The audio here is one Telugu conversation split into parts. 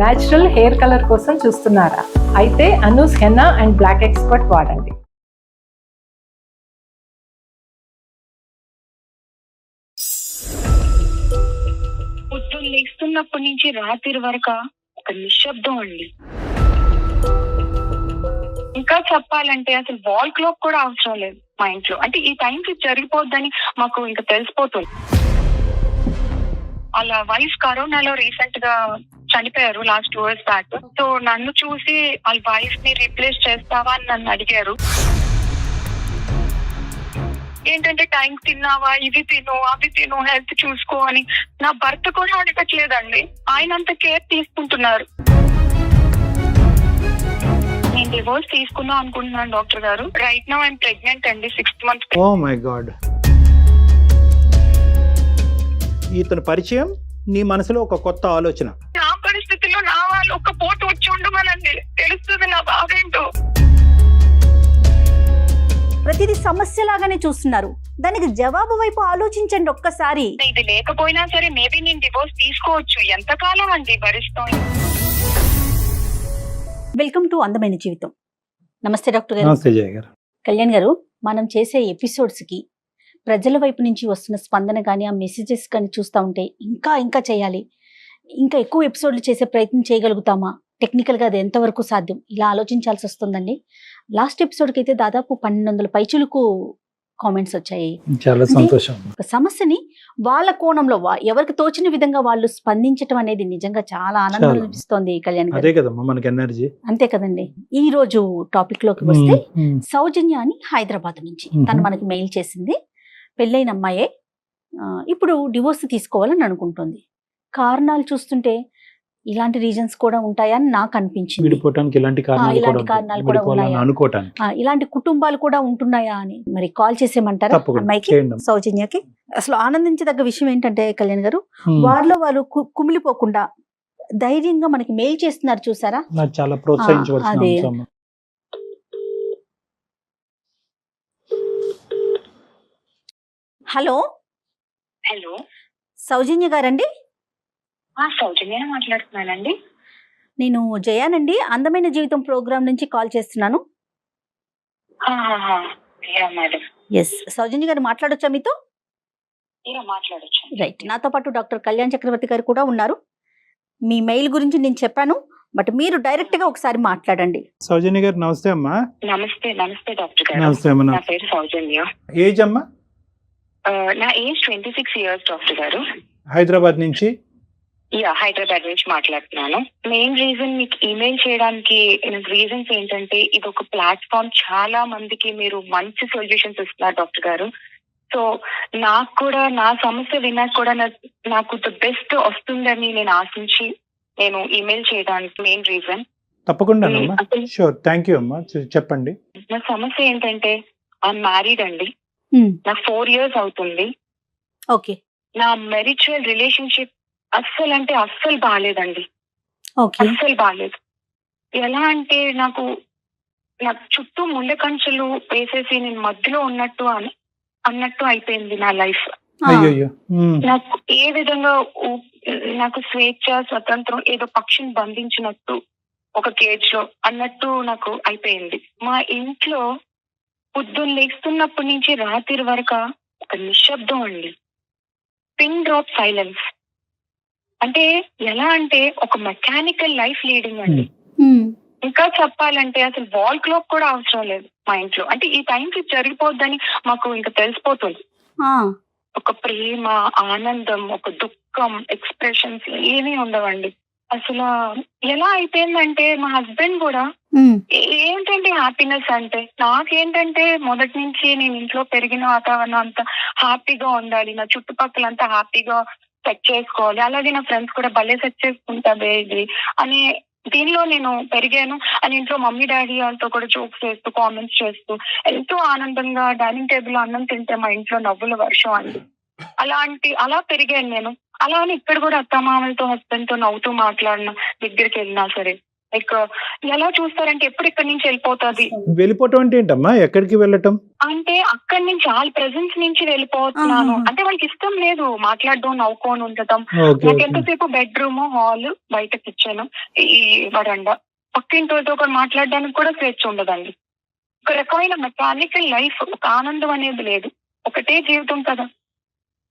న్యాచురల్ హెయిర్ కలర్ కోసం చూస్తున్నారా? అయితే Anoos henna and black expert వాడండి. పొద్దున్న లేస్తున్నప్పటి నుంచి రాత్రి వరకు ఒక నిశ్శబ్దం అండి. ఇంకా చెప్పాలంటే అసలు వాల్ క్లాక్ కూడా అవసరం లేదు మా ఇంట్లో. అంటే ఈ టైంకి జరిగిపోద్దని మాకు ఇంకా తెలిసిపోతుంది. అలా వైఫ్ కరోనాలో రీసెంట్గా చనిపోయారు last two years back so నన్ను చూసి వాళ్ళ వైఫ్ని రీప్లేస్ చేస్తావా అని నన్ను అడిగారు. ఏంటంటే టైం తిన్నావా? ఇది తిను అవి తిను హెల్త్ చూసుకో అని. నా భర్త కూడా అడగట్లేదండి. ఆయన అంత కేర్ తీసుకుంటున్నారు. నేను డివోర్స్ తీసుకుందాం అనుకుంటున్నాను డాక్టర్ గారు. రైట్ నో ఐమ్ ప్రెగ్నెంట్ అండి sixth month oh my God ఇతని పరిచయం నీ మనసులో ఒక కొత్త ఆలోచన. ఒక్క పోటు వచ్చి ఉండమనండి. తెలుస్తుంది నా బాధ ఏంటో. ప్రతిదీ సమస్యలాగానే చూస్తున్నారు. దానికి జవాబు వైపు ఆలోచించండి ఒక్కసారి. ఇది లేకపోయినా సరే మేబీ నేను డివోర్స్ తీసుకోవచ్చు. ఎంతకాలం అండి భరిస్తాం? వెల్కమ్ టు అందమైన జీవితం. నమస్తే డాక్టర్ గారు. నమస్తే జయ గారు. కళ్యాణ్ గారు మనం చేసే ఎపిసోడ్స్కి ప్రజల వైపు నుంచి వస్తున్న స్పందన కానీ ఆ మెసేజెస్ కానీ చూస్తూ ఉంటే ఇంకా ఇంకా చేయాలి. ఇంకా ఎక్కువ ఎపిసోడ్లు చేసే ప్రయత్నం చేయగలుగుతామా? టెక్నికల్గా అది ఎంతవరకు సాధ్యం? ఇలా ఆలోచించాల్సి వస్తుందండి. లాస్ట్ ఎపిసోడ్కి అయితే దాదాపు పన్నెండు వందల పైచులకు కామెంట్స్ వచ్చాయి. చాలా సంతోషం. ఒక సమస్యని వాళ్ళ కోణంలో ఎవరికి తోచిన విధంగా వాళ్ళు స్పందించడం అనేది నిజంగా చాలా ఆనందం. అనిపిస్తోంది కళ్యాణ్ అదే కదమ్మా మనకి ఎనర్జీ. అంతే కదండి. ఈ రోజు టాపిక్లోకి వస్తే సౌజన్య అని హైదరాబాద్ నుంచి. తను మనకి మెయిల్ చేసింది పెళ్ళైన అమ్మాయే ఇప్పుడు డివోర్స్ తీసుకోవాలని అనుకుంటుంది. కారణాలు చూస్తుంటే ఇలాంటి రీజన్స్ కూడా ఉంటాయని నాకు అనిపించింది. విడిపోవటానికి ఇలాంటి కారణాలు కూడా ఉన్నాయా? అనుకోవటానికి. ఇలాంటి కుటుంబాలు కూడా ఉంటున్నాయా అని మరి కాల్ చేసేయమంటారా? తప్పకుండా. అమ్మాయికి. సౌజన్యకి. అసలు ఆనందించదగ్గ విషయం ఏంటంటే కళ్యాణ్ గారు. వారిలో వారు కుమిలిపోకుండా ధైర్యంగా మనకి మెయిల్ చేస్తున్నారు చూసారా? చాలా అదే. అంశం. హలో? హలో. సౌజన్య గారండి? సౌజన్య మాట్లాడుతున్నానండి. నేను జయానండి. అందమైన జీవితం ప్రోగ్రామ్ నుంచి కాల్ చేస్తున్నాను. ఎస్ సౌజన్య గారు మాట్లాడొచ్చా మీతో? ఇలా మాట్లాడచ్చు రైట్ నాతో పాటు డాక్టర్ కళ్యాణ్ చక్రవర్తి గారు కూడా ఉన్నారు. మీ మెయిల్ గురించి నేను చెప్పాను. బట్ మీరు డైరెక్ట్గా ఒకసారి మాట్లాడండి. సౌజన్య గారు నమస్తే అమ్మా. నమస్తే నమస్తే డాక్టర్ గారు. నమస్తే అమ్మా నా పేరు సౌజన్య. ఏజ్ అమ్మా? నా age twenty six years doctor గారు. హైదరాబాద్ నుంచి. యా హైదరాబాద్ నుంచి మాట్లాడుతున్నాను. మెయిన్ రీజన్ మీకు ఈమెయిల్ చేయడానికి రీజన్స్ ఏంటంటే ఇది ఒక ప్లాట్ఫామ్ చాలా మందికి మీరు మంచి సొల్యూషన్స్ ఇస్తున్నారు డాక్టర్ గారు. సో నాకు కూడా నా సమస్య విన్నాక కూడా నాకు ద బెస్ట్ వస్తుందని నేను ఆశించి నేను ఈమెయిల్ చేయడానికి మెయిన్ రీజన్ తప్పకుండా అమ్మా. అసలు షూర్ థ్యాంక్ యూ అమ్మా. చె- చెప్పండి. నా సమస్య ఏంటంటే ఐ మ్యారీడ్ అండి. నాకు ఫోర్ ఇయర్స్ అవుతుంది. ఓకే నా మెరిచువల్ రిలేషన్షిప్ అస్సలు అంటే అస్సలు బాగాలేదండి ఓకే. అస్సలు బాగాలేదు ఎలా అంటే నాకు నాకు చుట్టూ ముండె కంచెలు వేసేసి నేను మధ్యలో ఉన్నట్టు అన్- అన్నట్టు అయిపోయింది నా లైఫ్. నాకు ఏ విధంగా నాకు స్వేచ్ఛ స్వతంత్రం ఏదో పక్షిని బంధించినట్టు ఒక కేజ్లో అన్నట్టు నాకు అయిపోయింది. మా ఇంట్లో పొద్దున్న లేస్తున్నప్పటి నుంచి రాత్రి వరకు ఒక నిశ్శబ్దం అండి. Pin drop silence. అంటే ఎలా అంటే ఒక మెకానికల్ లైఫ్ లీడింగ్ అండి. ఇంకా చెప్పాలంటే అసలు వాల్ క్లాక్ కూడా అవసరం లేదు మా ఇంట్లో. అంటే ఈ టైంకి జరిగిపోద్దని మాకు ఇంకా తెలిసిపోతుంది. ఒక ప్రేమ ఆనందం ఒక దుఃఖం ఎక్స్ప్రెషన్స్ ఏమీ ఉండవండి. అసలు ఎలా అయిపోయిందంటే మా హస్బెండ్ కూడా ఏ- ఏంటంటే హ్యాపీనెస్ అంటే? నాకేంటంటే మొదటి నుంచి నేను ఇంట్లో పెరిగిన వాతావరణం అంతా హ్యాపీగా ఉండాలి. నా చుట్టుపక్కల అంతా హ్యాపీగా సెట్ చేసుకోవాలి. అలాగే నా ఫ్రెండ్స్ కూడా భలే సెట్ చేసుకుంటా బేబీ అని దీనిలో నేను పెరిగాను. అని ఇంట్లో మమ్మీ డాడీ వాళ్ళతో కూడా జోక్స్ చేస్తూ కామెంట్స్ చేస్తూ ఎంతో ఆనందంగా డైనింగ్ టేబుల్ అన్నం తింటే మా ఇంట్లో నవ్వుల వర్షం అండి అలాంటి అలా పెరిగాను నేను. అలా అని ఇక్కడ కూడా అత్తమామలతో హస్బెండ్తో నవ్వుతూ మాట్లాడిన దగ్గరికి వెళ్ళినా సరే. లైక్ ఎలా చూస్తారంటే ఎప్పుడు ఇక్కడి నుంచి వెళ్ళిపోతుంది? వెళ్ళిపోవటం అంటే ఏంటమ్మా? ఎక్కడికి వెళ్ళటం? అంటే అక్కడి నుంచి వాళ్ళ ప్రెసెన్స్ నుంచి వెళ్ళిపోతున్నాను. అంటే వాళ్ళకి ఇష్టం లేదు మాట్లాడడం నవ్వుకొని ఉండటం. నాకు ఎంతసేపు బెడ్రూమ్ హాల్ బయట కిచెన్ ఈ వరండా. పక్కింటితో ఒకరు మాట్లాడడానికి కూడా స్వేచ్ఛ ఉండదండి. ఒక రకమైన మెకానికల్ లైఫ్ ఒక ఆనందం అనేది లేదు. ఒకటే జీవితం కదా.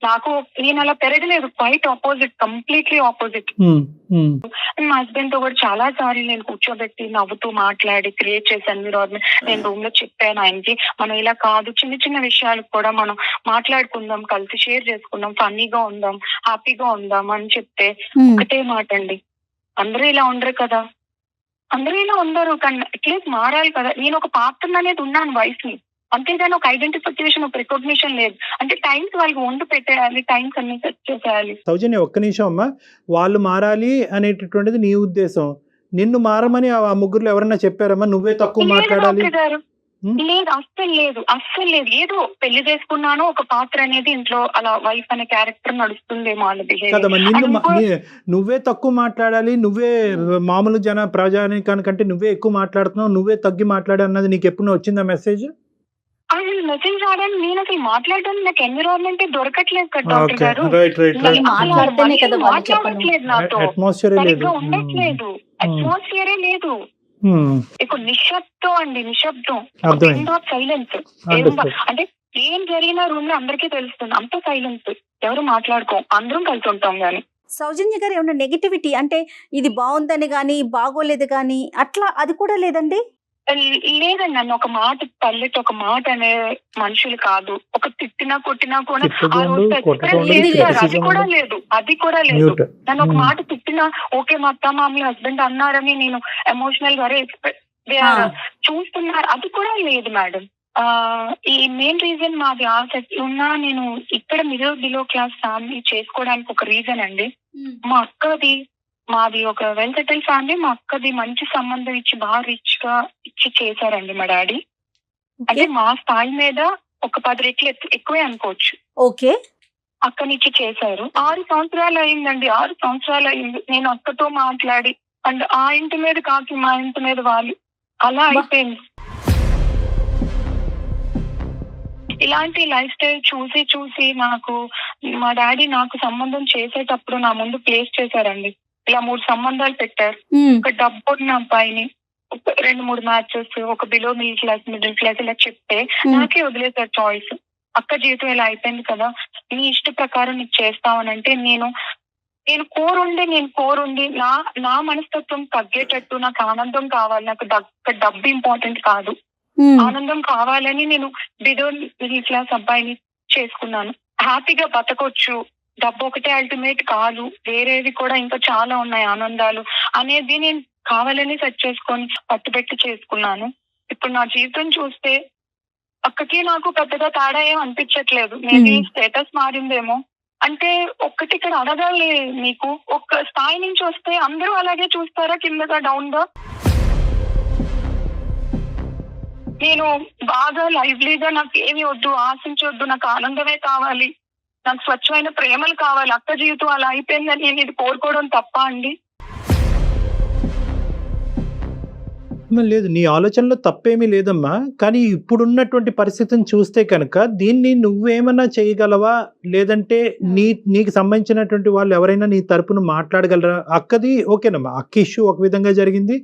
నాకు నేను అలా పెరగలేదు. క్వైట్ ఆపోజిట్ కంప్లీట్లీ ఆపోజిట్ మా హస్బెండ్తో కూడా చాలా సార్లు నేను కూర్చోబెట్టి నవ్వుతూ మాట్లాడి క్రియేట్ చేసి ఎన్విరాన్మెంట్ నేను రూమ్లో చెప్పాను ఆయనకి. మనం ఇలా కాదు చిన్న చిన్న విషయాలకు కూడా మనం మాట్లాడుకుందాం కలిసి షేర్ చేసుకుందాం ఫన్నీగా ఉందాం హ్యాపీగా ఉందాం అని చెప్తే ఉమ్, ఒకటే మాట అండి. అందరూ ఇలా ఉండరు కదా. అందరూ ఇలా ఉండరు కానీ అట్లీస్ట్ మారాలి కదా. నేను ఒక పాత్ర అనేది ఉన్నాను వైఫ్ని. అంతేగాని ఒక ఐడెంటిఫికేషన్ ఒక రికగ్నిషన్ లేదు. అంటే టైమ్స్ వాళ్ళకి వండు పెట్టేయాలి టైమ్స్ అన్ని సెట్ చేసేయాలి. సౌజన్య ఒక్క నిమిషం అమ్మా. వాళ్ళు మారాలి అనేటటువంటిది నీ ఉద్దేశం. నిన్ను మారమని ఆ ముగ్గురులో ఎవరన్నా చెప్పారమ్మా? నువ్వే తక్కువ మాట్లాడాలి? లేదు అస్సలు లేదు అస్సలు లేదు. ఏదో పెళ్ళి చేసుకున్నాను ఒక పాత్ర అనేది ఇంట్లో అలా వైఫ్ అనే క్యారెక్టర్ నడుస్తుందేమో వాళ్ళ నువ్వే తక్కువ మాట్లాడాలి నువ్వే మామూలు జన ప్రజానికానికంటే నువ్వే ఎక్కువ మాట్లాడుతున్నావు నువ్వే తగ్గి మాట్లాడు అన్నది నీకు ఎప్పుడు వచ్చిందా మెసేజ్ అసలు మెసేజ్ రావడానికి నేను అసలు మాట్లాడడానికి నాకు ఎన్విరాన్మెంట్ దొరకట్లేదు కదా డాక్టర్ ఓకే. గారు. రైట్ రైట్ మరి రైట్ మాట్లాడితేనే కదా వాళ్ళు మాట్లాడట్లేదు నాతో. అట్మాస్ఫియర్ లేదు. సరిగ్గా ఉండట్లేదు. అట్మాస్ఫియరే లేదు. ఇక నిశ్శబ్దం అండి నిశ్శబ్దం. అర్థమైంది. Silence Understood. అంటే ఏం జరిగినా రూమ్లో అందరికీ తెలుస్తుంది. అంత సైలెన్స్ ఎవరు మాట్లాడుకో అందరం కలిసి ఉంటాం గాని. సౌజన్య గారు ఏమన్నా నెగిటివిటీ అంటే ఇది బాగుందని కానీ బాగోలేదు కానీ అట్లా అది కూడా లేదండి? లేదండి నన్ను ఒక మాట తల్లికి ఒక మాట అనే మనుషులు కాదు ఒక తిట్టినా కొట్టినా కూడా ఆ రోజు. అది కూడా. లేదు అది కూడా లేదు నన్ను ఒక Hmm. మాట తిట్టినా ఓకే మా అత్త మా మీ హస్బెండ్ అన్నారని నేను ఎమోషనల్గా. చూస్తున్నారు అది కూడా లేదు మేడం ఆ ఈ మెయిన్ రీజన్ మాది ఆ సెట్ ఉన్నా నేను ఇక్కడ మిడిల్ బిలో క్లాస్ ఫ్యామిలీ చేసుకోవడానికి ఒక రీజన్ అండి మా అక్కది మాది ఒక వెల్ సెటిల్ ఫ్యామిలీ. మా అక్కది మంచి సంబంధం ఇచ్చి బాగా రిచ్గా ఇచ్చి చేశారండి మా డాడీ. అంటే మా స్థాయి మీద ఒక పది రెట్లు ఎక్కు- ఎక్కువే అనుకోవచ్చు. ఓకే. అక్కనిచ్చి చేశారు. ఆరు సంవత్సరాలు అయిందండి. ఆరు సంవత్సరాలు అయింది. నేను అక్కతో మాట్లాడి అండ్ ఆ ఇంటి మీద కాకి మా ఇంటి మీద వాళ్ళు అలా. అయిపోయింది. ఇలాంటి లైఫ్ స్టైల్ చూసి చూసి నాకు మా డాడీ నాకు సంబంధం చేసేటప్పుడు నా ముందు ప్లేస్ చేశారండి. ఇలా మూడు సంబంధాలు పెట్టారు. ఒక డబ్బు ఉన్న అబ్బాయిని రెండు మూడు మ్యాచెస్ ఒక below middle class middle class ఇలా చెప్తే నాకే వదిలేసారు చాయిస్. అక్క జీవితం ఇలా అయిపోయింది కదా నీ ఇష్ట ప్రకారం నీకు చేస్తావనంటే నేను నేను కోరుండి నేను కోరుండి నా నా మనస్తత్వం తగ్గేటట్టు నాకు ఆనందం కావాలి. నాకు డబ్- డబ్బు ఇంపార్టెంట్ కాదు. ఆనందం కావాలని నేను బిలో మిడిల్ క్లాస్ అబ్బాయిని చేసుకున్నాను. హ్యాపీగా బతకొచ్చు. డబ్బు ఒకటే అల్టిమేట్ కాదు. వేరేవి కూడా ఇంకా చాలా ఉన్నాయి ఆనందాలు. అనేది నేను కావాలని సెట్ చేసుకొని పట్టుబెట్టి చేసుకున్నాను. ఇప్పుడు నా జీవితం చూస్తే అక్కకి నాకు పెద్దగా తేడా ఏం అనిపించట్లేదు. Maybe Hmm. స్టేటస్ మారిందేమో. అంటే ఒక్కటి ఇక్కడ అడగాలి మీకు. ఒక్క స్థాయి నుంచి వస్తే అందరూ అలాగే చూస్తారా? కిందగా డౌన్గా నేను బాగా లైవ్లీగా నాకు ఏమి వద్దు ఆశించొద్దు నాకు ఆనందమే కావాలి. నాకు స్వచ్ఛమైన ప్రేమలు కావాలి అక్క జీవితం అలా అయిపోయిందని నేను ఇది కోరుకోవడం తప్ప అండి? లేదు నీ ఆలోచనలో తప్పేమీ లేదమ్మా. కానీ ఇప్పుడున్నటువంటి పరిస్థితిని చూస్తే కనుక దీన్ని నువ్వేమన్నా చేయగలవా? లేదంటే నీ నీకు సంబంధించినటువంటి వాళ్ళు ఎవరైనా నీ తరపున మాట్లాడగలరా? అక్కది ఓకేనమ్మా అక్క ఇష్యూ ఒక విధంగా జరిగింది.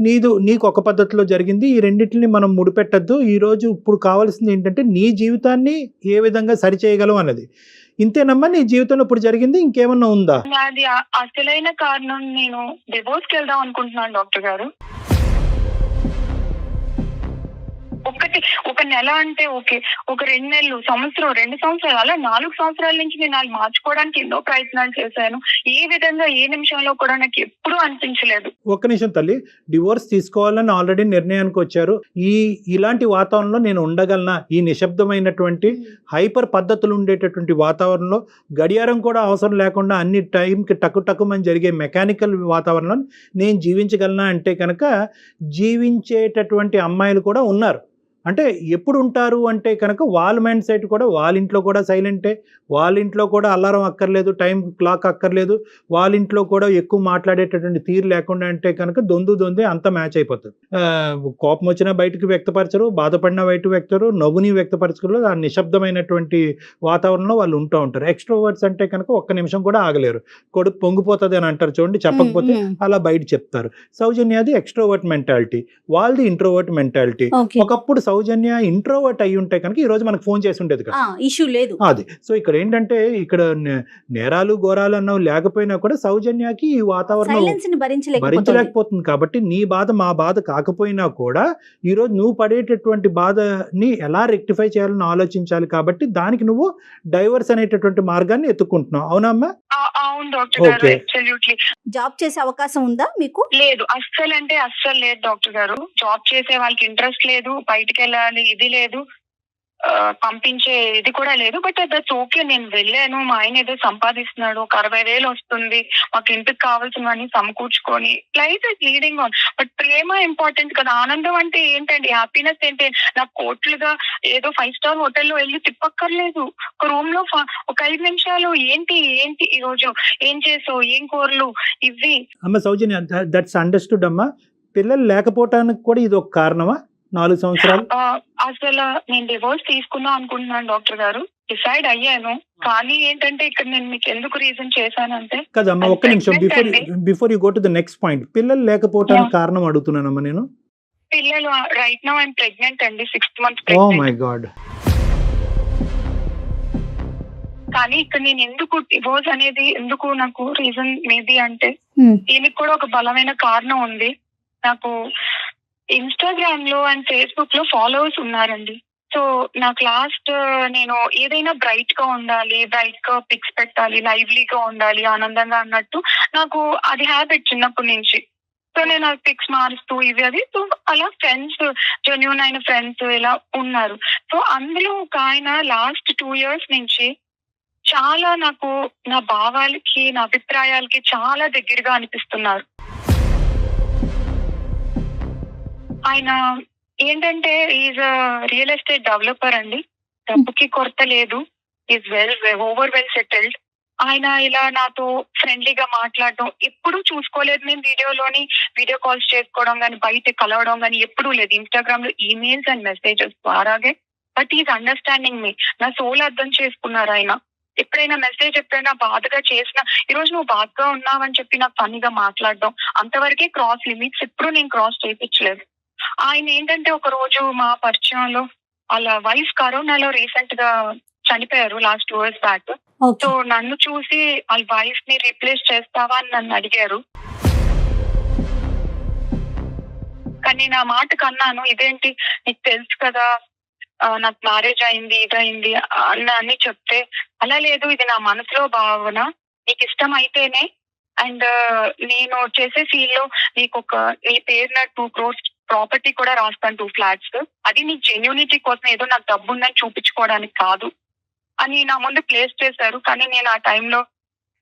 నీదు నీకు ఒక పద్ధతిలో జరిగింది. ఈ రెండింటిని మనం ముడిపెట్టద్దు. ఈరోజు ఇప్పుడు కావాల్సింది ఏంటంటే నీ జీవితాన్ని ఏ విధంగా సరిచేయగలవు అన్నది. ఇంతేనమ్మా నీ జీవితంలో ఇప్పుడు జరిగింది ఇంకేమన్నా ఉందా? నాది అసలైన కారణం నేను డివోర్స్కి వెళ్దాం అనుకుంటున్నాను డాక్టర్ గారు. ఒకటి ఒక నెల అంటే ఓకే. ఒక రెండు నెలలు సంవత్సరం రెండు సంవత్సరాలు అలా నాలుగు సంవత్సరాల నుంచి నేను వాళ్ళు మార్చుకోవడానికి ఎన్నో ప్రయత్నాలు చేశాను. ఏ విధంగా ఏ నిమిషంలో కూడా నాకు ఎప్పుడూ అనిపించలేదు. ఒక్క నిమిషం తల్లి డివోర్స్ తీసుకోవాలని ఆల్రెడీ నిర్ణయానికి వచ్చారు. ఈ ఇలాంటి వాతావరణంలో నేను ఉండగలనా? ఈ నిశ్శబ్దమైనటువంటి హైపర్ పద్ధతులు ఉండేటటువంటి వాతావరణంలో గడియారం కూడా అవసరం లేకుండా అన్ని టైంకి టక్కు టక్కుమని జరిగే మెకానికల్ వాతావరణంలో నేను జీవించగలనా అంటే కనుక జీవించేటటువంటి అమ్మాయిలు కూడా ఉన్నారు. అంటే ఎప్పుడు ఉంటారు అంటే కనుక వాళ్ళ మైండ్ సెట్ కూడా వాళ్ళ ఇంట్లో కూడా సైలెంటే వాళ్ళ ఇంట్లో కూడా అలారం అక్కర్లేదు టైం క్లాక్ అక్కర్లేదు వాళ్ళ ఇంట్లో కూడా ఎక్కువ మాట్లాడేటటువంటి తీరు లేకుండా అంటే కనుక దొందు దొందే అంత మ్యాచ్ అయిపోతుంది. కోపం వచ్చినా బయటకు వ్యక్తపరచరు బాధపడినా బయటకు వ్యక్తరు నవ్వుని వ్యక్తపరచరు ఆ నిశ్శబ్దమైనటువంటి వాతావరణంలో వాళ్ళు ఉంటూ ఉంటారు. ఎక్స్ట్రోవర్డ్స్ అంటే కనుక ఒక్క నిమిషం కూడా ఆగలేరు. కొడుకు పొంగిపోతుంది అని అంటారు చూడండి చెప్పకపోతే. అలా బయట చెప్తారు. సౌజన్యది ఎక్స్ట్రోవర్ట్ మెంటాలిటీ వాళ్ళది ఇంట్రోవర్ట్ మెంటాలిటీ. ఒకప్పుడు సౌజన్య ఇంట్రోవర్ట్ అయి ఉంటే కనుక ఈ రోజు మనకు ఫోన్ చేసి ఉండేది కదా. ఇష్యూ లేదు. అది. సో ఇక్కడ ఏంటంటే ఇక్కడ నేరాలు ఘోరాలు అన్నవి లేకపోయినా కూడా సౌజన్యకి ఈ వాతావరణం సైలెన్స్ని భరించలేకపోతుంది. భరించలేకపోతుంది కాబట్టి నీ బాధ మా బాధ కాకపోయినా కూడా ఈ రోజు నువ్వు పడేటటువంటి బాధని ఎలా రెక్టిఫై చేయాలని ఆలోచించాలి కాబట్టి దానికి నువ్వు డైవర్స్ అనేటటువంటి మార్గాన్ని ఎత్తుకుంటున్నావు అవునమ్మా అవును డాక్టర్ గారు. Okay. అబ్సల్యూట్లీ జాబ్ చేసే అవకాశం ఉందా మీకు? లేదు. అస్సలు అంటే అస్సలు లేదు డాక్టర్ గారు. జాబ్ చేసే వాళ్ళకి ఇంట్రెస్ట్ లేదు. బయటికి వెళ్ళాలి ఇది లేదు. పంపించే ఇది కూడా లేదు. బట్ దట్స్ ఓకే నేను వెళ్ళాను. మా ఆయన ఏదో సంపాదిస్తున్నాడు. ఒక అరవై వేలు వస్తుంది. మాకు ఇంటికి కావాల్సినవన్నీ సమకూర్చుకొని. Life is leading on but Prema important కదా. ఆనందం అంటే ఏంటండి? హ్యాపీనెస్ ఏంటి? నాకు కోట్లుగా ఏదో ఫైవ్ స్టార్ హోటల్లో వెళ్ళి తిప్పక్కర్లేదు. ఒక రూమ్లో ఒక ఐదు నిమిషాలు. ఏంటి? ఏంటి ఈ రోజు? ఏం చేసావు? ఏం కూరలు? ఇవి అమ్మ సౌజన్య దట్స్ అండర్స్టూడ్ అమ్మా. పిల్లలు లేకపోవటానికి కూడా ఇది ఒక కారణమా? నాలుగు సంవత్సరాలు. ఆ, అసలు నేను డివోర్స్ తీసుకుందాం అనుకుంటున్నాను డాక్టర్ గారు. డిసైడ్ అయ్యాను. కానీ ఏంటంటే ఇక్కడ నేను మీకు ఎందుకు రీజన్ చేశానంటే కదమ్మా ఒక్క నిమిషం. Before before you go to the next point పిల్లలు లేకపోవటానికి కారణం అడుగుతున్నానమ్మా నేను. పిల్లలు రైట్ నౌ ఐమ్ ప్రెగ్నెంట్ అండి. Sixth month oh my God కానీ ఇక్కడ నేను ఎందుకు డివోర్స్ అనేది ఎందుకు నాకు రీజన్ మేబీ అంటే Hmm. దీనికి కూడా ఒక బలమైన కారణం ఉంది. నాకు ఇన్స్టాగ్రామ్లో అండ్ ఫేస్బుక్లో ఫాలోవర్స్ ఉన్నారండి. సో నాకు లాస్ట్ uh, నేను ఏదైనా బ్రైట్గా ఉండాలి బ్రైట్గా పిక్స్ పెట్టాలి లైవ్లీగా ఉండాలి ఆనందంగా అన్నట్టు నాకు అది హ్యాబిట్ చిన్నప్పటి నుంచి. సో నేను ఆ పిక్స్ మారుస్తూ ఇవి అది సో అలా ఫ్రెండ్స్ జెన్యున్ అయిన ఫ్రెండ్స్ ఇలా ఉన్నారు. సో అందులో ఒక ఆయన లాస్ట్ టూ ఇయర్స్ నుంచి చాలా నాకు నా భావాలకి నా అభిప్రాయాలకి చాలా దగ్గరగా అనిపిస్తున్నారు. ఆయన ఏంటంటే ఈజ్ రియల్ ఎస్టేట్ డెవలపర్ అండి. డబ్బుకి కొరత లేదు. Is well over well settled ఆయన ఇలా నాతో ఫ్రెండ్లీగా మాట్లాడడం ఎప్పుడూ చూసుకోలేదు నేను వీడియోలోని వీడియో కాల్స్ చేసుకోవడం కానీ బయట కలవడం కానీ ఎప్పుడూ లేదు. ఇన్స్టాగ్రామ్లో ఈమెయిల్స్ అండ్ మెసేజెస్ ద్వారాగే. బట్ ఈజ్ అండర్స్టాండింగ్ మీ నా సోల్ అర్థం చేసుకున్నారు ఆయన. ఎప్పుడైనా మెసేజ్ ఎప్పుడైనా బాధగా చేసినా ఈ రోజు నువ్వు బాధగా ఉన్నావని చెప్పి నాకు ఫన్నీగా మాట్లాడడం అంతవరకే క్రాస్ లిమిట్స్ ఎప్పుడు నేను క్రాస్ చేయించలేదు. ఆయన ఏంటంటే ఒక రోజు మా పరిచయంలో వాళ్ళ వైఫ్ కరోనాలో రీసెంట్గా చనిపోయారు last two years back so నన్ను చూసి వాళ్ళ వైఫ్ని రీప్లేస్ చేస్తావా అని నన్ను అడిగారు. కానీ నా మాటకు అన్నాను ఇదేంటి? నీకు తెలుసు కదా నాకు మ్యారేజ్ అయింది ఇదైంది అన్న అని చెప్తే అలా లేదు ఇది నా మనసులో భావన. నీకు ఇష్టం అయితేనే అండ్ నేను చేసే ఫీల్లో నీకు ఒక నీ పేరున టూ క్రోర్స్ ప్రాపర్టీ కూడా రాస్తాను టూ ఫ్లాట్స్. అది నీ జెన్యూనిటీ కోసం ఏదో నాకు డబ్బు ఉందని చూపించుకోవడానికి కాదు. అని నా ముందు ప్లేస్ చేశారు. కానీ నేను ఆ టైంలో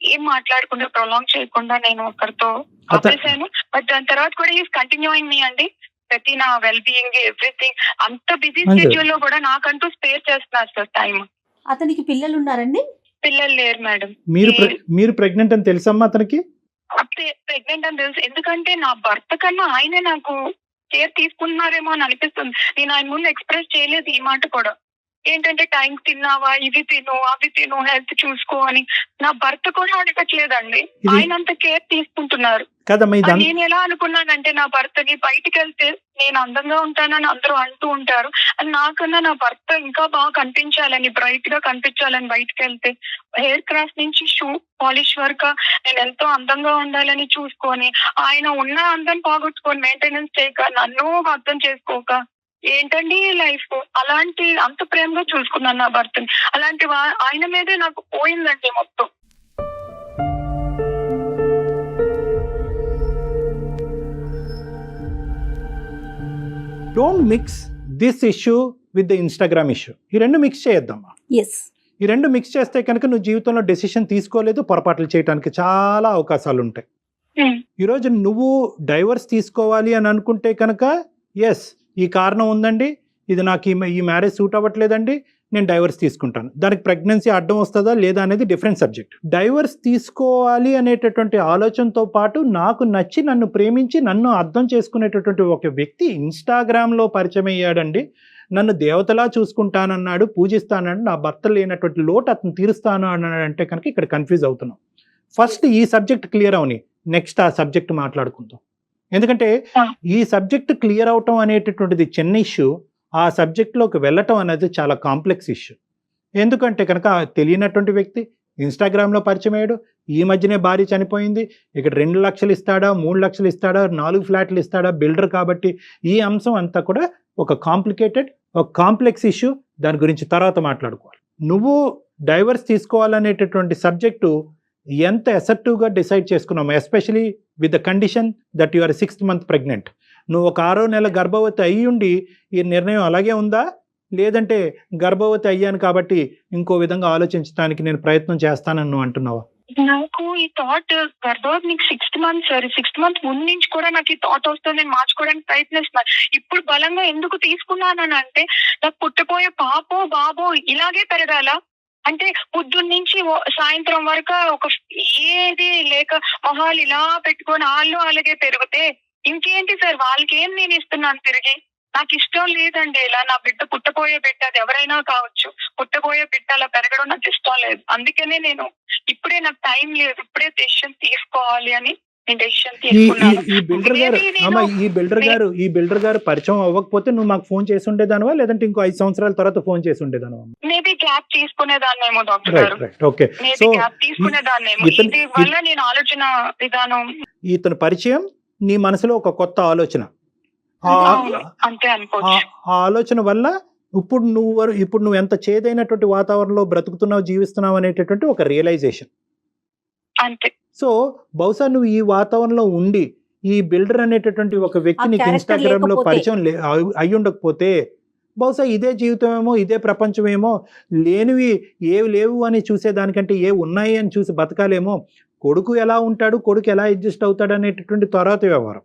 ఏం మాట్లాడకుండా ప్రొలాంగ్ చేయకుండా నేను ఒకరితో ఆపేశాను. బట్ దాని తర్వాత కూడా ఈస్ కంటిన్యూయింగ్ మీ అండి. ప్రతి నా వెల్ బీయింగ్ ఎవ్రీథింగ్ అంత. బిజీ. షెడ్యూల్లో కూడా నాకంటూ స్పేర్ చేస్తున్నారు సార్ టైం అతనికి పిల్లలు ఉన్నారండి? పిల్లలు లేరు మేడం. మీరు మీరు ప్రెగ్నెంట్ అని తెలుసమ్మా అతనికి? ప్రెగ్నెంట్ అని తెలుసు. ఎందుకంటే నా భర్త కన్నా ఆయనే నాకు కేర్ తీసుకున్నారేమో అని అనిపిస్తుంది. నేను ఆయన ముందు ఎక్స్ప్రెస్ చేయలేదు ఈ మాట కూడా. ఏంటంటే టైం తిన్నావా? ఇవి తిను అవి తిను హెల్త్ చూసుకో అని. నా భర్త కూడా అడగట్లేదండి. ఇది- ఆయన అంత కేర్ తీసుకుంటున్నారు. కదమ్మా ఇది అన్- నేను ఎలా అనుకున్నానంటే నా భర్తని బయటికి వెళ్తే నేను అందంగా ఉంటానని అందరూ అంటూ ఉంటారు. అని నాకన్నా నా భర్త ఇంకా బాగా కనిపించాలని బ్రైట్గా కనిపించాలని బయటికి వెళ్తే హెయిర్ క్రాఫ్ట్ నుంచి షూ పాలిష్ వరకు నేను ఎంతో అందంగా ఉండాలని చూసుకొని ఆయన ఉన్న అందం పోగొట్టుకొని మెయింటెనెన్స్ చేయక నన్ను అర్థం చేసుకోక ఏంటండి లైఫ్? అలాంటి అంత ప్రేమగా చూసుకున్నాను నా భర్తని. అలాంటి ఆయన మీదే నాకు పోయిందండి మొత్తం. Don't mix this issue with the Instagram issue ఈ రెండు మిక్స్ చేయొద్దమ్మా. ఎస్ ఈ రెండు మిక్స్ చేస్తే కనుక నువ్వు జీవితంలో డెసిషన్ తీసుకోలేదు పొరపాట్లు చేయడానికి చాలా అవకాశాలు ఉంటాయి. హ్మ్. ఈరోజు నువ్వు డైవర్స్ తీసుకోవాలి అని అనుకుంటే కనుక ఎస్ ఈ కారణం ఉందండి. ఇది నాకు ఈ ఈ మ్యారేజ్ సూట్ అవ్వట్లేదండి. నేను డైవర్స్ తీసుకుంటాను. దానికి ప్రెగ్నెన్సీ అడ్డం వస్తుందా లేదా అనేది డిఫరెంట్ సబ్జెక్ట్ డైవర్స్ తీసుకోవాలి అనేటటువంటి ఆలోచనతో పాటు నాకు నచ్చి నన్ను ప్రేమించి నన్ను అర్థం చేసుకునేటటువంటి ఒక వ్యక్తి ఇన్స్టాగ్రామ్లో పరిచయం అయ్యాడండి. నన్ను దేవతలా చూసుకుంటానన్నాడు పూజిస్తానన్నాడు నా భర్త లేనటువంటి లోటు అతను తీరుస్తాను అన్నాడు అంటే కనుక ఇక్కడ కన్ఫ్యూజ్ అవుతున్నాం. ఫస్ట్ ఈ సబ్జెక్ట్ క్లియర్ అవని నెక్స్ట్ ఆ సబ్జెక్ట్ మాట్లాడుకుందాం. ఎందుకంటే. ఈ సబ్జెక్ట్ క్లియర్ అవటం అనేటటువంటిది చిన్న ఇష్యూ ఆ సబ్జెక్ట్లోకి వెళ్ళటం అనేది చాలా కాంప్లెక్స్ ఇష్యూ. ఎందుకంటే కనుక తెలియనటువంటి వ్యక్తి ఇన్స్టాగ్రామ్లో పరిచయం అయ్యాడు ఈ మధ్యనే భార్య చనిపోయింది ఇక్కడ రెండు లక్షలు ఇస్తాడా మూడు లక్షలు ఇస్తాడా నాలుగు ఫ్లాట్లు ఇస్తాడా బిల్డర్ కాబట్టి ఈ అంశం అంతా కూడా ఒక కాంప్లికేటెడ్ ఒక కాంప్లెక్స్ ఇష్యూ. దాని గురించి తర్వాత మాట్లాడుకోవాలి. నువ్వు డైవర్స్ తీసుకోవాలనేటటువంటి సబ్జెక్టు ఎంత ఎసెప్టివ్గా డిసైడ్ చేసుకున్నాము especially with the condition that you are sixth month pregnant. నువ్వు ఒక ఆరో నెల గర్భవతి అయ్యి ఉండి ఈ నిర్ణయం అలాగే ఉందా? లేదంటే గర్భవతి అయ్యాను కాబట్టి ఇంకో విధంగా ఆలోచించడానికి నేను ప్రయత్నం చేస్తానని నువ్వు అంటున్నావా? నాకు ఈ థాట్ గర్భవతి నీకు sixth month sir sixth month ముందు నుంచి కూడా నాకు ఈ థాట్ వస్తుంది నేను మార్చుకోవడానికి ప్రయత్నిస్తున్నాను ఇప్పుడు బలంగా ఎందుకు తీసుకున్నానని అంటే నాకు పుట్టపోయే పాపో బాబో ఇలాగే పెరగాల. అంటే పొద్దున్న నుంచి సాయంత్రం వరకు ఒక ఏది లేక మొహాలు ఇలా పెట్టుకొని వాళ్ళు అలాగే పెరిగితే ఇంకేంటి సార్? వాళ్ళకి ఏం నేను ఇస్తున్నాను తిరిగి? నాకు ఇష్టం లేదండి ఇలా నా బిడ్డ పుట్టబోయే బిడ్డ అది ఎవరైనా కావచ్చు. పుట్టబోయే బిడ్డ అలా పెరగడం నాకు ఇష్టం లేదు. అందుకనే నేను ఇప్పుడే నాకు టైం లేదు. ఇప్పుడే డెసిషన్ తీసుకోవాలి అని నేను డెసిషన్ ఈ ఈ తీసుకున్నాను. ఈ బిల్డర్ గారు అమ్మ ఈ బిల్డర్ గారు ఈ బిల్డర్ గారు పరిచయం అవ్వకపోతే నువ్వు మాకు ఫోన్ చేసి ఉండేదానివా? లేదంటే ఇంకో ఐదు సంవత్సరాల తర్వాత ఫోన్ చేసి ఉండేదానివా? మేబీ గ్యాప్ తీసుకునేదాన్నేమో డాక్టర్ రైట్ గారు. రైట్ ఓకే సో తీసుకునేదాన్నేమో. ఇది వల్ల నేను ఆలోచన విధానం ఇతని పరిచయం? నీ మనసులో ఒక కొత్త ఆలోచన. ఆ ఆలోచన వల్ల ఇప్పుడు నువ్వు ఇప్పుడు నువ్వు ఎంత చేదైనటువంటి వాతావరణంలో బ్రతుకుతున్నావు జీవిస్తున్నావు అనేటటువంటి ఒక రియలైజేషన్ సో బహుశా నువ్వు ఈ వాతావరణంలో ఉండి ఈ బిల్డర్ అనేటటువంటి ఒక వ్యక్తి నీకు ఇన్స్టాగ్రామ్లో. పరిచయం అయి ఉండకపోతే బహుశా ఇదే జీవితమేమో ఇదే ప్రపంచమేమో లేనివి ఏవి లేవు అని చూసేదానికంటే ఏ ఉన్నాయి అని చూసి బతకాలేమో కొడుకు ఎలా ఉంటాడు కొడుకు ఎలా అడ్జస్ట్ అవుతాడు అనేటటువంటి తర్వాత వ్యవహారం.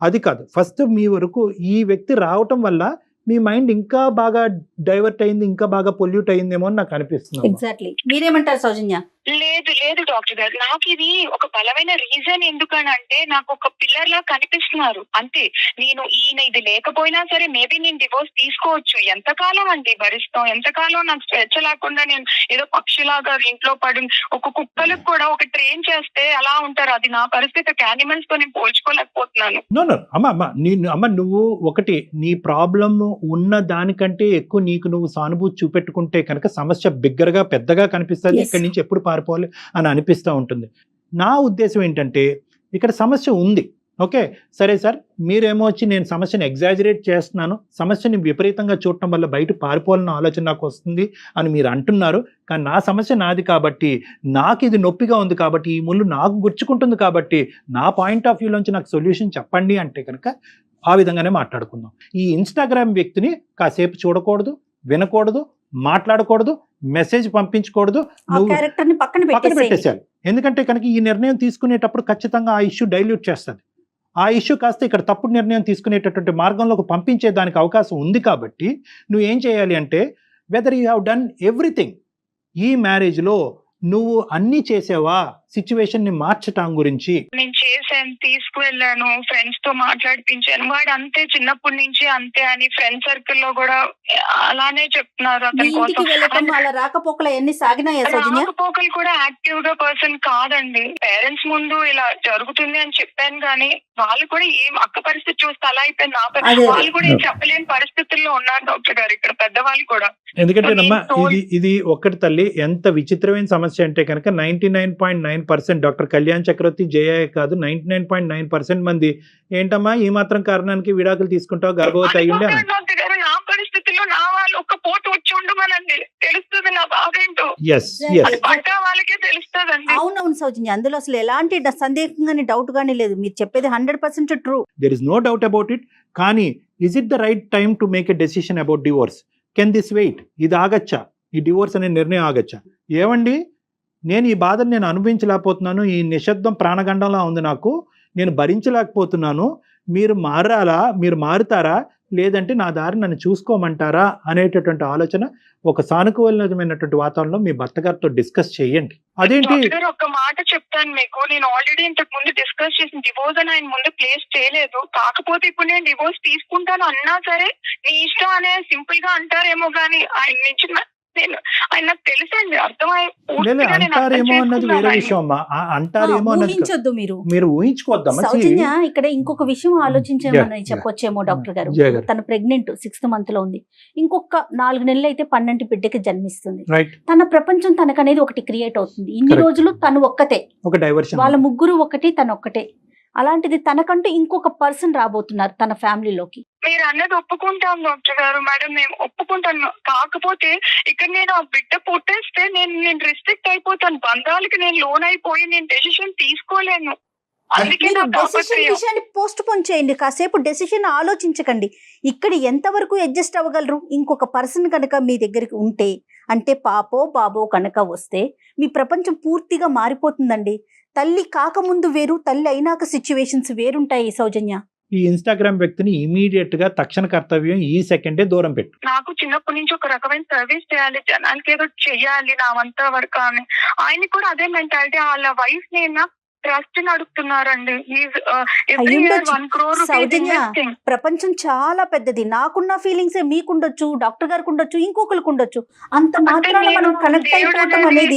అది కాదు. ఫస్ట్ మీ వరకు ఈ వ్యక్తి రావటం వల్ల మీ మైండ్ ఇంకా బాగా డైవర్ట్ అయింది ఇంకా బాగా పొల్యూట్ అయిందేమో అని నాకు అనిపిస్తుంది ఎగ్జాక్ట్లీ మీరేమంటారు సౌజన్య? లేదు లేదు డాక్టర్ గారు. నాకు ఇది ఒక బలమైన రీజన్ ఎందుకనంటే నాకు ఒక పిల్లర్ లా కనిపిస్తున్నారు. అంతే. నేను ఈయన ఇది లేకపోయినా సరే మేబీ నేను డివోర్స్ తీసుకోవచ్చు. ఎంతకాలం అండి భరిస్తాం? ఎంతకాలం నాకు స్వేచ్ఛ లేకుండా నేను ఏదో పక్షిలాగా ఇంట్లో పడి ఒక కుక్కలకు కూడా ఒక ట్రైన్ చేస్తే అలా ఉంటారు. అది నా పరిస్థితి. యానిమల్స్తో నేను పోల్చుకోలేకపోతున్నాను. No no. అమ్మ అమ్మ నీ అమ్మ నువ్వు ఒకటి నీ ప్రాబ్లం ఉన్న దానికంటే ఎక్కువ నీకు నువ్వు సానుభూతి చూపెట్టుకుంటే కనుక సమస్య బిగ్గరగా పెద్దగా కనిపిస్తుంది. ఇక్కడి నుంచి ఎప్పుడు పారిపోవాలి అని అనిపిస్తూ ఉంటుంది. నా ఉద్దేశం ఏంటంటే ఇక్కడ సమస్య ఉంది. ఓకే? సరే సార్ మీరేమో వచ్చి నేను సమస్యను ఎగ్జాజరేట్ చేస్తున్నాను సమస్యని విపరీతంగా చూడటం వల్ల బయట పారిపోవాలన్న ఆలోచన నాకు వస్తుంది అని మీరు అంటున్నారు. కానీ నా సమస్య నాది కాబట్టి నాకు ఇది నొప్పిగా ఉంది కాబట్టి ఈ ముళ్ళు నాకు గుర్చుకుంటుంది కాబట్టి నా పాయింట్ ఆఫ్ వ్యూలోంచి నాకు సొల్యూషన్ చెప్పండి అంటే కనుక ఆ విధంగానే మాట్లాడుకుందాం. ఈ ఇన్స్టాగ్రామ్ వ్యక్తిని కాసేపు చూడకూడదు వినకూడదు మాట్లాడకూడదు మెసేజ్ పంపించకూడదు నువ్వు పక్కన పెట్టేసేయాలి. ఎందుకంటే కనుక ఈ నిర్ణయం తీసుకునేటప్పుడు ఖచ్చితంగా ఆ ఇష్యూ డైల్యూట్ చేస్తుంది. ఆ ఇష్యూ కాస్త ఇక్కడ తప్పుడు నిర్ణయం తీసుకునేటటువంటి మార్గంలోకి పంపించే దానికి అవకాశం ఉంది కాబట్టి నువ్వు ఏం చేయాలి అంటే whether you have done everything ఈ మ్యారేజ్లో నువ్వు అన్నీ చేసావా? సిచ్యువేషన్ని మార్చటం గురించి నేను చేశాను తీసుకువెళ్ళాను ఫ్రెండ్స్తో మాట్లాడిపించాను. వాడు అంతే చిన్నప్పటి నుంచి అంతే అని ఫ్రెండ్ సర్కిల్లో కూడా అలానే చెప్తున్నారు అతని కోసం. అలా రాకపోకలు ఎన్ని సాగినాయా రాకపోకలు కూడా యాక్టివ్గా పర్సన్ కాదండి. పేరెంట్స్ ముందు ఇలా జరుగుతుంది అని చెప్పాను కానీ వాళ్ళు కూడా ఏం అక్క పరిస్థితి చూస్తే అలా అయిపోయింది నా పరి- అదే. వాళ్ళు కూడా ఏం చెప్పలేని పరిస్థితుల్లో ఉన్నారు డాక్టర్ గారు ఇక్కడ పెద్దవాళ్ళు కూడా. told- ఇది ఇది ఒక్కటి తల్లి ఎంత విచిత్రమైన సమస్య అంటే కనుక ninety nine point nine percent doctor Kalyan Chakravarthy జయ కాదు ninety nine point nine percent మంది. ఏంటమ్మా ఈ మాత్రం కారణానికి విడాకులు తీసుకుంటావు గర్భవతి అయ్యి ఉండే అనుకుంటారు డాక్టర్ గారు నా పరిస్థితుల్లో నా వాళ్ళు ఒక్క పోటు వచ్చి ఉండమనండి. తెలుస్తుంది నా బాధ ఏంటో? వాళ్ళకే తెలుస్తుందండి. అవునవును సౌజన్య అందులో అసలు ఎలాంటి సందేహం కానీ డౌట్ కానీ లేదు. మీరు చెప్పేది hundred percent true there is no doubt about it కానీ is it the right time to make a decision about divorce can this wait ఇది ఆగచ్చా? ఈ డివోర్స్ అనే నిర్ణయం ఆగచ్చా? ఏమండి? నేను ఈ బాధను నేను అనుభవించలేకపోతున్నాను. ఈ నిశ్శబ్దం ప్రాణగండంలా ఉంది నాకు. నేను భరించలేకపోతున్నాను. మీరు మారాలా? మీరు మారుతారా? లేదంటే నా దారి నన్ను చూసుకోమంటారా? అనేటటువంటి ఆలోచన ఒక సానుకూలమైనటువంటి వాతావరణంలో మీ భర్త గారితో డిస్కస్ చేయండి. అదేంటి? ఒక మాట చెప్తాను మీకు. నేను ఆల్రెడీ ఇంతకు ముందు డిస్కస్ చేసిన డివోర్స్ అని ఆయన ముందు ప్లేస్ చేయలేదు. కాకపోతే ఇప్పుడు నేను డివోర్స్ తీసుకుంటాను అన్నా సరే నీ ఇష్టం అనే సింపుల్గా అంటారేమో గానీ ఆయన నుంచి నేను ఆయన నాకు నేను అర్థం అంటారేమో అన్నది వేరే విషయం అమ్మా. ఆ అంటారేమో. ఊహించొద్దు మీరు. మీరు ఊహించుకోవద్దమ్మా సౌజన్య ఇక్కడ ఇంకొక విషయం ఆలోచించేమని చెప్పొచ్చేమో డాక్టర్ గారు. తన ప్రెగ్నెంట్ సిక్స్త్ మంత్లో ఉంది. ఇంకొక నాలుగు నెలలు అయితే పన్నెండు బిడ్డకి జన్మిస్తుంది. తన ప్రపంచం తనకనేది ఒకటి క్రియేట్ అవుతుంది. ఇన్ని. రోజులు తను ఒక్కతే. ఒక డైవర్షన్. వాళ్ళ ముగ్గురు ఒకటి తను ఒక్కటే అలాంటిది తనకంటూ ఇంకొక పర్సన్ రాబోతున్నారు తన ఫ్యామిలీలోకి. మీరు అన్నది ఒప్పుకుంటాం డాక్టర్ గారు మేడం. మేము ఒప్పుకుంటాను కాకపోతే ఇక్కడ నేను ఆ బిడ్డ పుట్టేస్తే నేను నేను రిస్ట్రిక్ట్ అయిపోతాను. బంధాలకి నేను లోన్ అయిపోయి నేను డెసిషన్ తీసుకోలేను. పోస్ట్ పోన్ చేయండి. కాసేపు డెసిషన్ ఆలోచించకండి. ఇక్కడ ఎంతవరకు అడ్జస్ట్ అవ్వగలరు? ఇంకొక పర్సన్ కనుక మీ దగ్గరికి ఉంటే అంటే పాపో బాబో కనుక వస్తే మీ ప్రపంచం పూర్తిగా మారిపోతుందండి. తల్లి కాకముందు వేరు తల్లి అయినాక సిచ్యువేషన్స్ వేరుంటాయి సౌజన్య. ఈ ఇన్స్టాగ్రామ్ వ్యక్తిని ఇమీడియట్గా తక్షణ కర్తవ్యం ఈ సెకండే దూరం పెట్టు. నాకు చిన్నప్పటి నుంచి ఒక రకమైన సర్వీస్ చేయాలి జనానికి ఏదో చెయ్యాలి నా వంత వరకు అని. ఆయన కూడా అదే మెంటాలిటీ వాళ్ళ వైఫ్ నేను ట్రస్ట్ అడుగుతున్నారండి. ప్రపంచం చాలా పెద్దది. నాకున్న ఫీలింగ్స్ మీకు ఉండొచ్చు డాక్టర్ గారికి ఉండొచ్చు ఇంకొకరికి ఉండొచ్చు అంత మాత్రాన మనం కనెక్ట్ అయిపోవటం అనేది-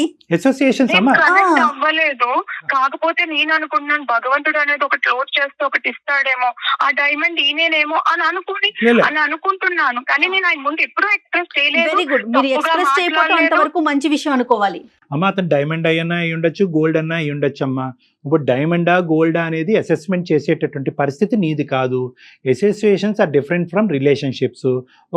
ఆ. అవ్వలేదు. కాకపోతే నేను అనుకున్నాను భగవంతుడు అనేది ఒకటి క్లోజ్ చేస్తే ఒకటి ఇస్తాడేమో. ఆ డైమండ్ ఈయనేనేమో అని అనుకుని అని అనుకుంటున్నాను. కానీ నేను ఆయన ముందు ఎప్పుడూ ఎక్స్ప్రెస్ చేయలేదు. వెరీ గుడ్ మీరు ఎక్స్ప్రెస్ మాట్లాడలేదు. అంతవరకు మంచి విషయం అనుకోవాలి. అమ్మ అతను డైమండ్ అయ్యన్నా అయి ఉండొచ్చు గోల్డ్ అన్నా అయి ఉండొచ్చు అమ్మా ఇప్పుడు డైమండా గోల్డా అనేది అసెస్మెంట్ చేసేటటువంటి పరిస్థితి నీది కాదు. Associations are different from relationships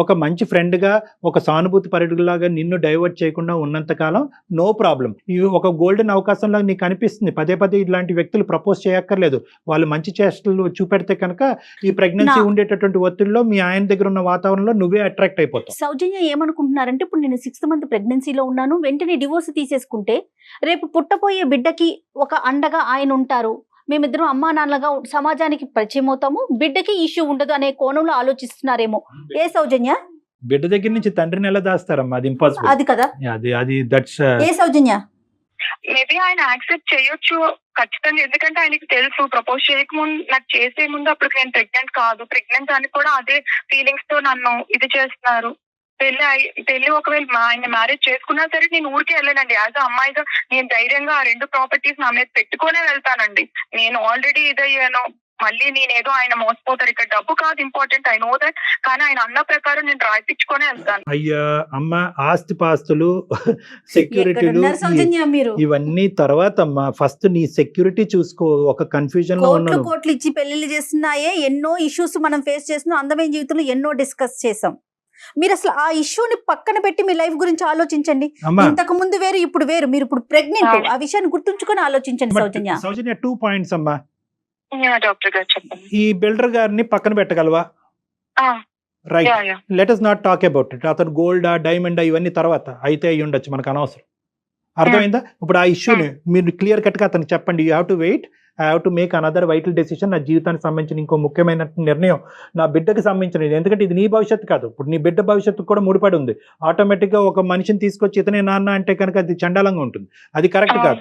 ఒక మంచి ఫ్రెండ్గా ఒక సానుభూతి పరుడులాగా నిన్ను డైవర్ట్ చేయకుండా ఉన్నంతకాలం నో ప్రాబ్లం ఇవి ఒక గోల్డెన్ అవకాశంలాగా నీకు అనిపిస్తుంది. పదే పదే ఇలాంటి వ్యక్తులు ప్రపోజ్ చేయక్కర్లేదు. వాళ్ళు మంచి చేష్టలు చూపెడితే కనుక ఈ ప్రెగ్నెన్సీ ఉండేటటువంటి ఒత్తిడిలో మీ ఆయన దగ్గర ఉన్న వాతావరణంలో నువ్వే అట్రాక్ట్ అయిపోతావు. సౌజన్య ఏమనుకుంటున్నారంటే ఇప్పుడు నేను సిక్స్త్ మంత్ ప్రెగ్నెన్సీలో ఉన్నాను. వెంటనే డివోర్స్ తీసేసుకుంటే రేపు పుట్టపోయే బిడ్డకి ఒక అండగా ఆయన ఉంటారు. మేమిద్దరం అమ్మా నాన్నలుగా సమాజానికి పరిచయం అవుతాము. బిడ్డకి ఇష్యూ ఉండదు అనే కోణంలో ఆలోచిస్తున్నారేమో. ఏ సౌజన్య? బిడ్డ దగ్గర నుంచి తండ్రిని ఎలా దాస్తారమ్మా? అది ఇంపాసిబుల్ అది కదా. అది అది దట్స్ ఏ సౌజన్య? మేబీ ఆయన యాక్సెప్ట్ చేయొచ్చు. ఖచ్చితంగా ఎందుకంటే ఆయనకి తెలుసు. ప్రపోజ్ చేయకముందు నాకు చేసే ముందు అప్పుడు నేను ప్రెగ్నెంట్ కాదు. ప్రెగ్నెంట్ అని కూడా అదే ఫీలింగ్స్తో నన్ను ఇది చేస్తున్నారు. పెళ్ళి అయి- పెళ్ళి ఒకవేళ మా ఆయన మ్యారేజ్ చేసుకున్నా సరే నేను ఊరికే వెళ్ళానండి. యాజ్ అమ్మాయిగా నేను ధైర్యంగా ఆ రెండు ప్రాపర్టీస్ నా మీద పెట్టుకునే వెళ్తానండి. నేను ఆల్రెడీ ఇదయ్యాను. మళ్ళీ నేనేదో ఆయన మోసపోతారు. ఇక్కడ డబ్బు కాదు ఇంపార్టెంట్ ఐ నో దట్. కానీ ఆయన అన్న ప్రకారం నేను రాయిపించుకునే వెళ్తాను. అయ్యా అమ్మ ఆస్తి పాస్తులు సెక్యూరిటీలు ఇవన్నీ తర్వాత అమ్మా ఫస్ట్ నీ సెక్యూరిటీ చూసుకో. ఒక కన్ఫ్యూజన్లో కోట్లు ఉన్నాను. కోట్లు ఇచ్చి పెళ్ళిళ్ళు చేస్తున్నాయే. ఎన్నో ఇష్యూస్ మనం ఫేస్ చేస్తున్నాం. అందమైన జీవితంలో ఎన్నో డిస్కస్ చేసాం. మీరు అసలు ఆ ఇష్యూని పక్కన పెట్టి మీ లైఫ్ గురించి ఆలోచించండి. ఇంతకు ముందు వేరు ఇప్పుడు వేరు. మీరు ఇప్పుడు ప్రెగ్నెంట్. ఆ విషయాన్ని గుర్తుంచుకొని ఆలోచించండి సౌజన్య. సౌజన్య టూ పాయింట్స్ అమ్మా. డాక్టర్ గారు చెప్పండి. ఈ బిల్డర్ గారిని పక్కన పెట్టగలవా? ఆ, right let us not talk about it అతను గోల్డా డైమండా ఇవన్నీ తర్వాత అయితే అయ్యి ఉండొచ్చు మనకు అనవసరం. అర్థమైందా? ఇప్పుడు ఆ ఇష్యూని మీరు క్లియర్ కట్గా అతనికి చెప్పండి. You have to wait I have to make another vital decision నా జీవితానికి సంబంధించిన ఇంకో ముఖ్యమైన నిర్ణయం నా బిడ్డకి సంబంధించినది ఎందుకంటే ఇది నీ భవిష్యత్తు కాదు. ఇప్పుడు నీ బిడ్డ భవిష్యత్తు కూడా ముడిపడి ఉంది. ఆటోమేటిక్గా ఒక మనిషిని తీసుకొచ్చి ఇతనే నాన్న అంటే కనుక అది చండాలంగా ఉంటుంది. అది కరెక్ట్ కాదు.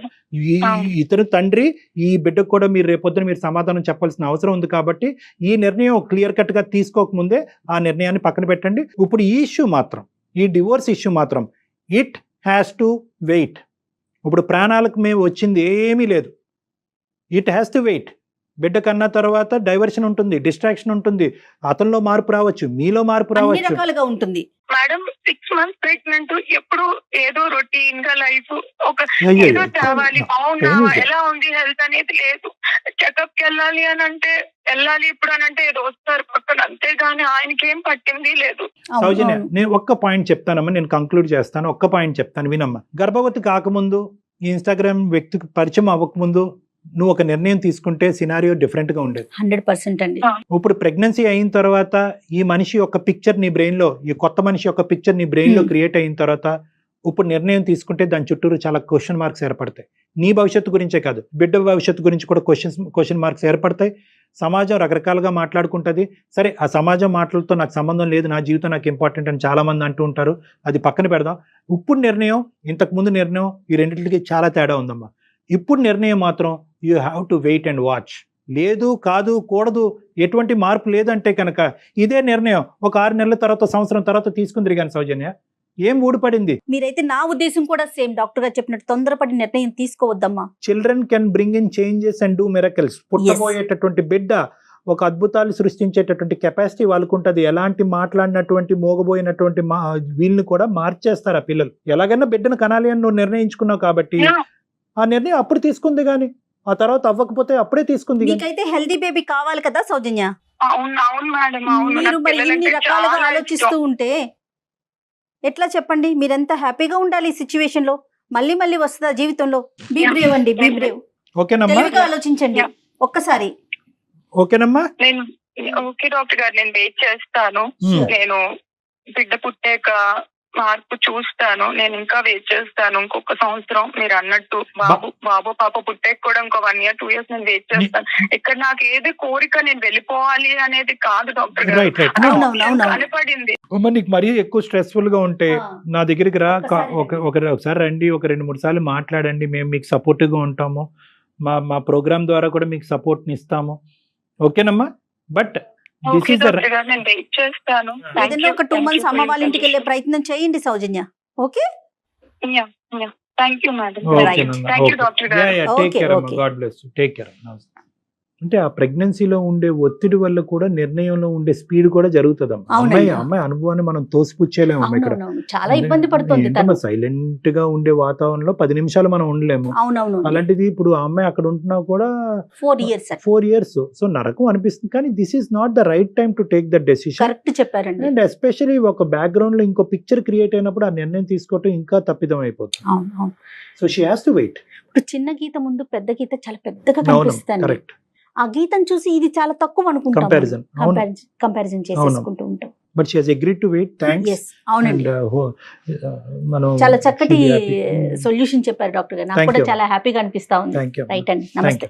ఇతను తండ్రి ఈ బిడ్డకు కూడా మీరు రేపొద్దున మీరు సమాధానం చెప్పాల్సిన అవసరం ఉంది కాబట్టి ఈ నిర్ణయం క్లియర్ కట్గా తీసుకోకముందే ఆ నిర్ణయాన్ని పక్కన పెట్టండి. ఇప్పుడు ఈ ఇష్యూ మాత్రం ఈ డివోర్స్ ఇష్యూ మాత్రం ఇట్ హ్యాస్ టు వెయిట్ ఇప్పుడు ప్రాణాలకు మేము వచ్చింది ఏమీ లేదు. ఇట్ హ్యాస్ టు వెయిట్ బిడ్డ కన్నా తర్వాత డైవర్షన్ ఉంటుంది డిస్ట్రాక్షన్ ఉంటుంది. అతనిలో మార్పు రావచ్చు మీలో మార్పు అన్ని రావచ్చు. రకాలుగా ఉంటుంది. మేడం సిక్స్ మంత్స్ ప్రెగ్నెంట్ ఎప్పుడు ఏదో రొటీన్గా లైఫ్ ఒక. ఏదో తేవాలి it? ఎలా ఉంది హెల్త్ అనేది లేదు. చెకప్కి వెళ్ళాలి అని అంటే వెళ్ళాలి ఇప్పుడు అని అంటే ఏదో వస్తారు పక్కన. అంతేగాని ఆయనకి ఏం పట్టింది లేదు. సౌజన్య. నేను ఒక్క పాయింట్ చెప్తానమ్మా నేను కంక్లూడ్ చేస్తాను. ఒక్క పాయింట్ చెప్తాను వినమ్మా. గర్భవతి కాకముందు ఇన్స్టాగ్రామ్ వ్యక్తికి పరిచయం అవ్వకముందు నువ్వు ఒక నిర్ణయం తీసుకుంటే సినారియో డిఫరెంట్గా ఉండేది. హండ్రెడ్ పర్సెంట్ అండి. ఇప్పుడు ప్రెగ్నెన్సీ అయిన తర్వాత ఈ మనిషి యొక్క పిక్చర్ నీ బ్రెయిన్లో ఈ కొత్త మనిషి యొక్క పిక్చర్ నీ బ్రెయిన్లో. క్రియేట్ అయిన తర్వాత ఇప్పుడు నిర్ణయం తీసుకుంటే దాని చుట్టూరు చాలా క్వశ్చన్ మార్క్స్ ఏర్పడతాయి. నీ భవిష్యత్తు గురించే కాదు బిడ్డ భవిష్యత్తు గురించి కూడా క్వశ్చన్స్ క్వశ్చన్ మార్క్స్ ఏర్పడతాయి. సమాజం రకరకాలుగా మాట్లాడుకుంటుంది. సరే ఆ సమాజం మాటలతో నాకు సంబంధం లేదు నా జీవితం నాకు ఇంపార్టెంట్ అని చాలా మంది అంటూ ఉంటారు. అది పక్కన పెడదాం. ఇప్పుడు నిర్ణయం ఇంతకు ముందు నిర్ణయం ఈ రెండింటికి చాలా తేడా ఉందమ్మా. ఇప్పుడు నిర్ణయం మాత్రం you have to wait and watch లేదు కాదు కూడదు ఎటువంటి మార్పు లేదంటే కనుక ఇదే నిర్ణయం ఒక ఆరు నెలల తర్వాత సంవత్సరం తర్వాత తీసుకుంది కానీ సౌజన్య. ఏం ఊడిపడింది? మీరైతే నా ఉద్దేశం కూడా సేమ్ డాక్టర్ గారు చెప్పినట్టు తొందరపడి నిర్ణయం తీసుకోవద్దమ్మా. Children can bring in changes and do miracles పుట్టబోయేటటువంటి బిడ్డ ఒక అద్భుతాలు సృష్టించేటటువంటి కెపాసిటీ వాళ్ళకు ఉంటుంది ఎలాంటి మాట్లాడినటువంటి మోగబోయినటువంటి మా వీళ్ళని కూడా మార్చేస్తారు ఆ పిల్లలు. ఎలాగైనా బిడ్డను కనాలి అని నువ్వు నిర్ణయించుకున్నావు కాబట్టి. ఆ నిర్ణయం అప్పుడు తీసుకుంది కానీ ఆ తర్వాత అవ్వకపోతే అప్పుడే తీసుకుంది. మీకైతే హెల్దీ బేబీ కావాలి కదా సౌజన్య అవును అవును మేడం అవును మీరు మరి ఇన్ని రకాలుగా ఆలోచిస్తూ. ఉంటే ఎట్లా చెప్పండి మీరెంత హ్యాపీగా ఉండాలి ఈ సిచ్యువేషన్లో మళ్ళీ మళ్ళీ వస్తుందా జీవితంలో బీ. బ్రేవ్ అండి బీ. బ్రేవ్ ఓకేనమ్మా తెలివిగా ఆలోచించండి. ఒక్కసారి ఓకేనమ్మా నేను ఓకే డాక్టర్ గారు నేను వెయిట్ చేస్తాను Hmm. నేను బిడ్డ పుట్టాక మార్పు చూస్తాను. నేను ఇంకా వెయిట్ చేస్తాను ఇంకొక సంవత్సరం. మీరు అన్నట్టు బాబు బాబు పాప పుట్టాక కూడా ఇంకో వన్ ఇయర్ టూ ఇయర్స్ నేను వెయిట్ చేస్తాను. ఇక్కడ నాకు ఏది కోరిక నేను వెళ్ళిపోవాలి అనేది కాదు డాక్టర్ గారు. కనపడింది? అమ్మ నీకు మరీ ఎక్కువ స్ట్రెస్ఫుల్గా ఉంటే. నా దగ్గరికి రా. ఒకసారి ఒక ఒక ఒకసారి రండి. ఒక రెండు మూడు సార్లు మాట్లాడండి. మేము మీకు supportive గా ఉంటాము. మా మా ప్రోగ్రామ్ ద్వారా కూడా మీకు సపోర్ట్ని ఇస్తాము. ఓకేనమ్మా బట్ ఓకే. ఒక టూ మంత్స్ అమ్మ వాళ్ళ ఇంటికి వెళ్ళే ప్రయత్నం చేయండి సౌజన్య. Okay thank you madam. Thank you doctor గారు. అమ్మా okay. God bless take care అంటే ఆ ప్రెగ్నెన్సీలో ఉండే ఒత్తిడి వల్ల కూడా నిర్ణయంలో ఉండే స్పీడ్ కూడా జరుగుతుంది. అమ్మాయి అమ్మాయి అనుభవాన్ని మనం తోసిపుచ్చేయలేము అమ్మ ఇక్కడ. చాలా ఇబ్బంది పడుతుంది సైలెంట్గా ఉండే వాతావరణంలో పది నిమిషాలు మనం ఉండలేము. అలాంటిది ఇప్పుడు ఆ అమ్మాయి అక్కడ ఉంటున్నా కూడా four years four years so నరకం అనిపిస్తుంది. కానీ this is not the right time to take the decision correct చెప్పారండి. అండ్ ఎస్పెషలీ ఒక బ్యాక్గ్రౌండ్లో ఇంకో పిక్చర్ క్రియేట్ అయినప్పుడు ఆ నిర్ణయం తీసుకోవటం ఇంకా తప్పిదం అయిపోతుంది. So she has to wait ఇప్పుడు చిన్న గీత ముందు పెద్ద గీత చాలా పెద్దగా కనిపిస్తుంది. కరెక్ట్ ఆ గీతం చూసి ఇది చాలా తక్కువ అనుకుంటాం కంపారిజన్ కంపారిజన్ చేసేసుకుంటూ ఉంటాం. But she has agreed to wait thanks yes అవునండి. మనం చాలా చక్కటి. సొల్యూషన్ చెప్పారు డాక్టర్ గారు. నాకు కూడా. చాలా హ్యాపీగా అనిపిస్తా ఉంది. రైట్ అండి. నమస్తే.